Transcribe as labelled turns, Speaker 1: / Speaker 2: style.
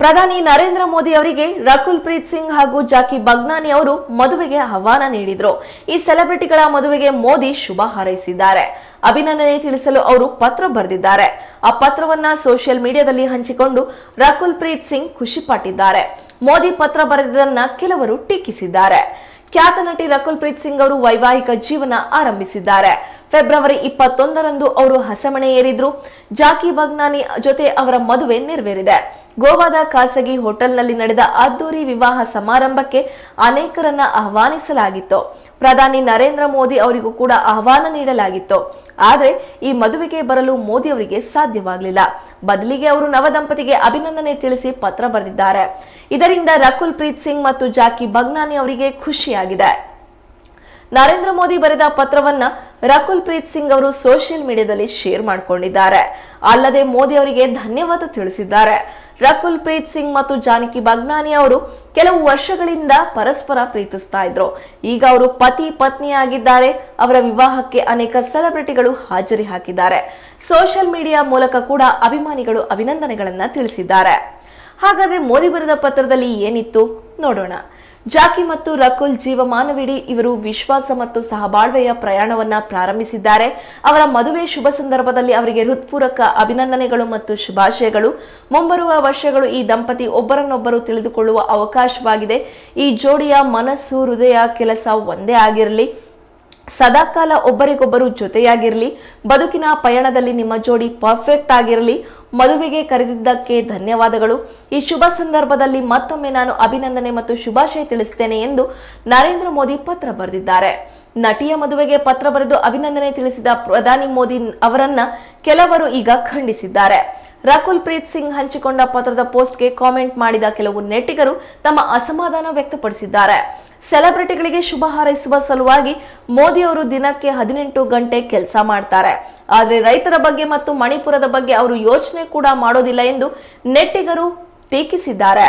Speaker 1: ಪ್ರಧಾನಿ ನರೇಂದ್ರ ಮೋದಿ ಅವರಿಗೆ ರಕುಲ್ ಪ್ರೀತ್ ಸಿಂಗ್ ಹಾಗೂ ಜಾಕಿ ಬಗ್ನಾನಿ ಅವರು ಮದುವೆಗೆ ಆಹ್ವಾನ ನೀಡಿದ್ರು. ಈ ಸೆಲೆಬ್ರಿಟಿಗಳ ಮದುವೆಗೆ ಮೋದಿ ಶುಭ ಹಾರೈಸಿದ್ದಾರೆ. ಅಭಿನಂದನೆ ತಿಳಿಸಲು ಅವರು ಪತ್ರ ಬರೆದಿದ್ದಾರೆ. ಆ ಪತ್ರವನ್ನ ಸೋಷಿಯಲ್ ಮೀಡಿಯಾದಲ್ಲಿ ಹಂಚಿಕೊಂಡು ರಕುಲ್ ಪ್ರೀತ್ ಸಿಂಗ್ ಖುಷಿ ಪಟ್ಟಿದ್ದಾರೆ. ಮೋದಿ ಪತ್ರ ಬರೆದಿದ್ದನ್ನ ಕೆಲವರು ಟೀಕಿಸಿದ್ದಾರೆ. ಖ್ಯಾತ ನಟಿ ರಕುಲ್ ಪ್ರೀತ್ ಸಿಂಗ್ ಅವರು ವೈವಾಹಿಕ ಜೀವನ ಆರಂಭಿಸಿದ್ದಾರೆ. ಫೆಬ್ರವರಿ ಇಪ್ಪತ್ತೊಂದರಂದು ಅವರು ಹಸೆಮಣೆ ಏರಿದ್ರು. ಜಾಕಿ ಬಗ್ನಾನಿ ಜೊತೆ ಅವರ ಮದುವೆ ನೆರವೇರಿದೆ. ಗೋವಾದ ಖಾಸಗಿ ಹೋಟೆಲ್ನಲ್ಲಿ ನಡೆದ ಅದ್ದೂರಿ ವಿವಾಹ ಸಮಾರಂಭಕ್ಕೆ ಅನೇಕರನ್ನ ಆಹ್ವಾನಿಸಲಾಗಿತ್ತು. ಪ್ರಧಾನಿ ನರೇಂದ್ರ ಮೋದಿ ಅವರಿಗೂ ಕೂಡ ಆಹ್ವಾನ ನೀಡಲಾಗಿತ್ತು. ಆದರೆ ಈ ಮದುವೆಗೆ ಬರಲು ಮೋದಿ ಅವರಿಗೆ ಸಾಧ್ಯವಾಗಲಿಲ್ಲ. ಬದಲಿಗೆ ಅವರು ನವದಂಪತಿಗೆ ಅಭಿನಂದನೆ ತಿಳಿಸಿ ಪತ್ರ ಬರೆದಿದ್ದಾರೆ. ಇದರಿಂದ ರಕುಲ್ ಪ್ರೀತ್ ಸಿಂಗ್ ಮತ್ತು ಜಾಕಿ ಬಗ್ನಾನಿ ಅವರಿಗೆ ಖುಷಿಯಾಗಿದೆ. ನರೇಂದ್ರ ಮೋದಿ ಬರೆದ ಪತ್ರವನ್ನ ರಕುಲ್ ಪ್ರೀತ್ ಸಿಂಗ್ ಅವರು ಸೋಷಿಯಲ್ ಮೀಡಿಯಾದಲ್ಲಿ ಶೇರ್ ಮಾಡಿಕೊಂಡಿದ್ದಾರೆ. ಅಲ್ಲದೆ ಮೋದಿ ಅವರಿಗೆ ಧನ್ಯವಾದ ತಿಳಿಸಿದ್ದಾರೆ. ರಕುಲ್ ಪ್ರೀತ್ ಸಿಂಗ್ ಮತ್ತು ಜಾನಕಿ ಬಗ್ನಾನಿ ಅವರು ಕೆಲವು ವರ್ಷಗಳಿಂದ ಪರಸ್ಪರ ಪ್ರೀತಿಸ್ತಾ ಇದ್ರು. ಈಗ ಅವರು ಪತಿ ಪತ್ನಿಯಾಗಿದ್ದಾರೆ. ಅವರ ವಿವಾಹಕ್ಕೆ ಅನೇಕ ಸೆಲೆಬ್ರಿಟಿಗಳು ಹಾಜರಿ ಹಾಕಿದ್ದಾರೆ. ಸೋಷಿಯಲ್ ಮೀಡಿಯಾ ಮೂಲಕ ಕೂಡ ಅಭಿಮಾನಿಗಳು ಅಭಿನಂದನೆಗಳನ್ನ ತಿಳಿಸಿದ್ದಾರೆ. ಹಾಗಾದ್ರೆ ಮೋದಿ ಬರೆದ ಪತ್ರದಲ್ಲಿ ಏನಿತ್ತು? ನೋಡೋಣ. ಜಾಕಿ ಮತ್ತು ರಕುಲ್ ಜೀವಮಾನವಿಡಿ ಇವರು ವಿಶ್ವಾಸ ಮತ್ತು ಸಹಬಾಳ್ವೆಯ ಪ್ರಯಾಣವನ್ನ ಪ್ರಾರಂಭಿಸಿದ್ದಾರೆ. ಅವರ ಮದುವೆ ಶುಭ ಸಂದರ್ಭದಲ್ಲಿ ಅವರಿಗೆ ಹೃತ್ಪೂರ್ವಕ ಅಭಿನಂದನೆಗಳು ಮತ್ತು ಶುಭಾಶಯಗಳು. ಮುಂಬರುವ ವರ್ಷಗಳು ಈ ದಂಪತಿ ಒಬ್ಬರನ್ನೊಬ್ಬರು ತಿಳಿದುಕೊಳ್ಳುವ ಅವಕಾಶವಾಗಿದೆ. ಈ ಜೋಡಿಯ ಮನಸ್ಸು, ಹೃದಯ ಕೆಲಸ ಒಂದೇ ಆಗಿರಲಿ. ಸದಾಕಾಲ ಒಬ್ಬರಿಗೊಬ್ಬರು ಜೊತೆಯಾಗಿರಲಿ. ಬದುಕಿನ ಪಯಣದಲ್ಲಿ ನಿಮ್ಮ ಜೋಡಿ ಪರ್ಫೆಕ್ಟ್ ಆಗಿರಲಿ. ಮದುವೆಗೆ ಕರೆದಿದ್ದಕ್ಕೆ ಧನ್ಯವಾದಗಳು. ಈ ಶುಭ ಸಂದರ್ಭದಲ್ಲಿ ಮತ್ತೊಮ್ಮೆ ನಾನು ಅಭಿನಂದನೆ ಮತ್ತು ಶುಭಾಶಯ ತಿಳಿಸುತ್ತೇನೆ ಎಂದು ನರೇಂದ್ರ ಮೋದಿ ಪತ್ರ ಬರೆದಿದ್ದಾರೆ. ನಟಿಯ ಮದುವೆಗೆ ಪತ್ರ ಬರೆದು ಅಭಿನಂದನೆ ತಿಳಿಸಿದ ಪ್ರಧಾನಿ ಮೋದಿ ಅವರನ್ನ ಕೆಲವರು ಈಗ ಖಂಡಿಸಿದ್ದಾರೆ. ರಕುಲ್ ಪ್ರೀತ್ ಸಿಂಗ್ ಹಂಚಿಕೊಂಡ ಪತ್ರದ ಪೋಸ್ಟ್ಗೆ ಕಾಮೆಂಟ್ ಮಾಡಿದ ಕೆಲವು ನೆಟ್ಟಿಗರು ತಮ್ಮ ಅಸಮಾಧಾನ ವ್ಯಕ್ತಪಡಿಸಿದ್ದಾರೆ. ಸೆಲೆಬ್ರಿಟಿಗಳಿಗೆ ಶುಭ ಹಾರೈಸುವ ಸಲುವಾಗಿ ಮೋದಿ ಅವರು ದಿನಕ್ಕೆ ಹದಿನೆಂಟು ಗಂಟೆ ಕೆಲಸ ಮಾಡ್ತಾರೆ. ಆದರೆ ರೈತರ ಬಗ್ಗೆ ಮತ್ತು ಮಣಿಪುರದ ಬಗ್ಗೆ ಅವರು ಯೋಚನೆ ಕೂಡ ಮಾಡೋದಿಲ್ಲ ಎಂದು ನೆಟ್ಟಿಗರು ಟೀಕಿಸಿದ್ದಾರೆ.